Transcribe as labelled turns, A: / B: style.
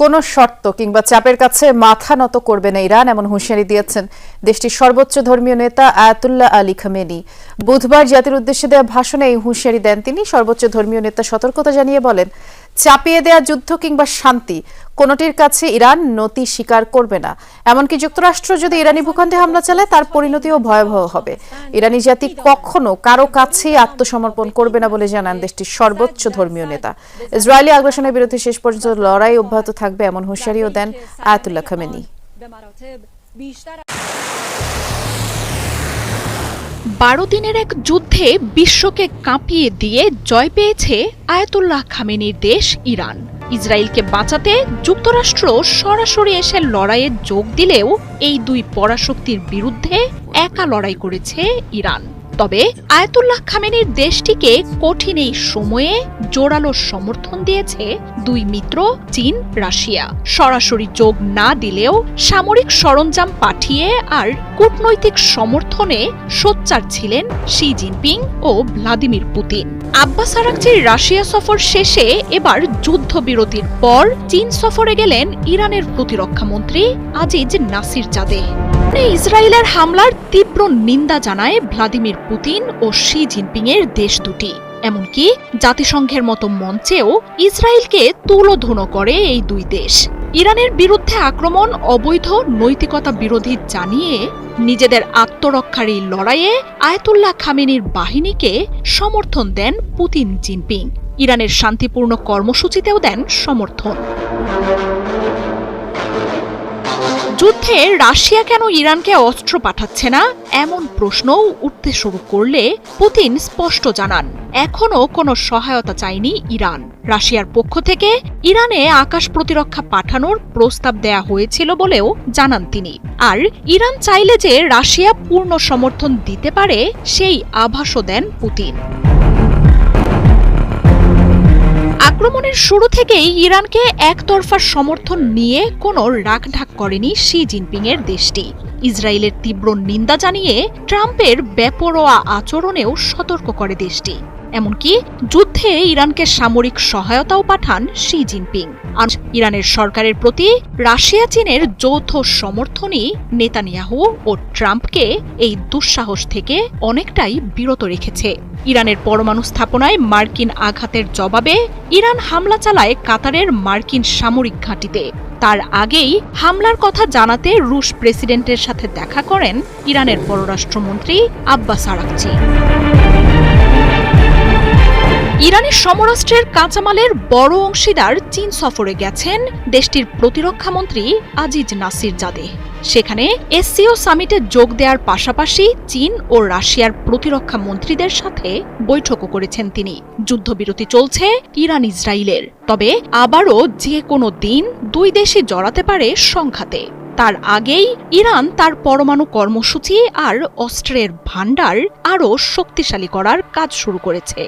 A: কোনো শর্ত কিংবা চাপের কাছে মাথা নত করবে না ইরান, এমন হুঁশিয়ারি দিয়েছেন দেশটির সর্বোচ্চ ধর্মীয় নেতা আয়াতুল্লাহ আলী খামেনি। বুধবার জাতির উদ্দেশ্যে দেওয়া ভাষণে এই হুঁশিয়ারি দেন তিনি। সর্বোচ্চ ধর্মীয় নেতা সতর্কতা জানিয়ে বলেন চাপিয়ে দেয়া যুদ্ধ কিংবা শান্তি, কোনোটির কাছে ইরান নতি স্বীকার করবে না। এমনকি যুক্তরাষ্ট্র যদি ইরানি ভূখণ্ডে হামলা চালায়, তার পরিণতিও ভয়াবহ হবে। ইরানি জাতি কখনো কারও কাছেই আত্মসমর্পণ করবে না বলে জানান দেশটির সর্বোচ্চ ধর্মীয় নেতা। ইসরায়েলি আগ্রাসনের বিরুদ্ধে শেষ পর্যন্ত লড়াই অব্যাহত থাকবে, এমন হুঁশিয়ারিও দেন আয়াতুল্লাহ খামেনি।
B: বারো দিনের এক যুদ্ধে বিশ্বকে কাঁপিয়ে দিয়ে জয় পেয়েছে আয়াতুল্লাহ খামেনির দেশ ইরান। ইসরায়েলকে বাঁচাতে যুক্তরাষ্ট্র সরাসরি এসে লড়াইয়ে যোগ দিলেও এই দুই পরাশক্তির বিরুদ্ধে একা লড়াই করেছে ইরান। তবে আয়াতুল্লাহ খামেনির দেশটিকে কঠিন এই সময়ে জোরালো সমর্থন দিয়েছে দুই মিত্র, চীন, রাশিয়া। সরাসরি যোগ না দিলেও সামরিক সরঞ্জাম পাঠিয়ে আর কূটনৈতিক সমর্থনে সোচ্চার ছিলেন শি জিনপিং ও ভ্লাদিমির পুতিন। আব্বাস আরাকচির রাশিয়া সফর শেষে এবার যুদ্ধবিরতির পর চীন সফরে গেলেন ইরানের প্রতিরক্ষা মন্ত্রী আজিজ নাসির জাদে ইসরায়েলের হামলার তীব্র নিন্দা জানায় ভ্লাদিমির পুতিন ও শি জিনপিং এর দেশ দুটি। এমনকি জাতিসংঘের মতো মঞ্চেও ইসরায়েলকে তুলোধুনো করে এই দুই দেশ। ইরানের বিরুদ্ধে আক্রমণ, অবৈধ নৈতিকতা বিরোধী জানিয়ে নিজেদের আত্মরক্ষার এই লড়াইয়ে আয়তুল্লাহ খামেনির বাহিনীকে সমর্থন দেন পুতিন জিনপিং। ইরানের শান্তিপূর্ণ কর্মসূচিতেও দেন সমর্থন। যুদ্ধে রাশিয়া কেন ইরানকে অস্ত্র পাঠাচ্ছে না? এমন প্রশ্নও উঠতে শুরু করলে পুতিন স্পষ্ট জানান, এখনও কোনো সহায়তা চায়নি ইরান। রাশিয়ার পক্ষ থেকে ইরানে আকাশ প্রতিরক্ষা পাঠানোর প্রস্তাব দেয়া হয়েছিল বলেও জানান তিনি। আর ইরান চাইলে যে রাশিয়া পূর্ণ সমর্থন দিতে পারে, সেই আভাসও দেন পুতিন। আক্রমণের শুরু থেকেই ইরানকে একতরফা সমর্থন নিয়ে কোনো রাখঢাক করেনি শি জিনপিং এর দেশটি। ইসরায়েলের তীব্র নিন্দা জানিয়ে ট্রাম্পের বেপরোয়া আচরণেও সতর্ক করে দেশটি। এমনকি যুদ্ধে ইরানকে সামরিক সহায়তাও পাঠান শি জিনপিং। আর ইরানের সরকারের প্রতি রাশিয়া, চীনের যৌথ সমর্থনই নেতানিয়াহু ও ট্রাম্পকে এই দুঃসাহস থেকে অনেকটাই বিরত রেখেছে। ইরানের পরমাণু স্থাপনায় মার্কিন আঘাতের জবাবে ইরান হামলা চালায় কাতারের মার্কিন সামরিক ঘাঁটিতে। তার আগেই হামলার কথা জানাতে রুশ প্রেসিডেন্টের সাথে দেখা করেন ইরানের পররাষ্ট্রমন্ত্রী আব্বাস আরাকচি। ইরানের সমরাষ্ট্রের কাঁচামালের বড় অংশীদার চীন সফরে গেছেন দেশটির প্রতিরক্ষামন্ত্রী আজিজ নাসির জাদে সেখানে এসসিও সামিটে যোগ দেওয়ার পাশাপাশি চীন ও রাশিয়ার প্রতিরক্ষা মন্ত্রীদের সাথে বৈঠকও করেছেন তিনি। যুদ্ধবিরতি চলছে ইরান ইসরায়েলের তবে আবারও যে কোনো দিন দুই দেশই জড়াতে পারে সংঘাতে। তার আগেই ইরান তার পরমাণু কর্মসূচি আর অস্ত্রের ভাণ্ডার আরও শক্তিশালী করার কাজ শুরু করেছে।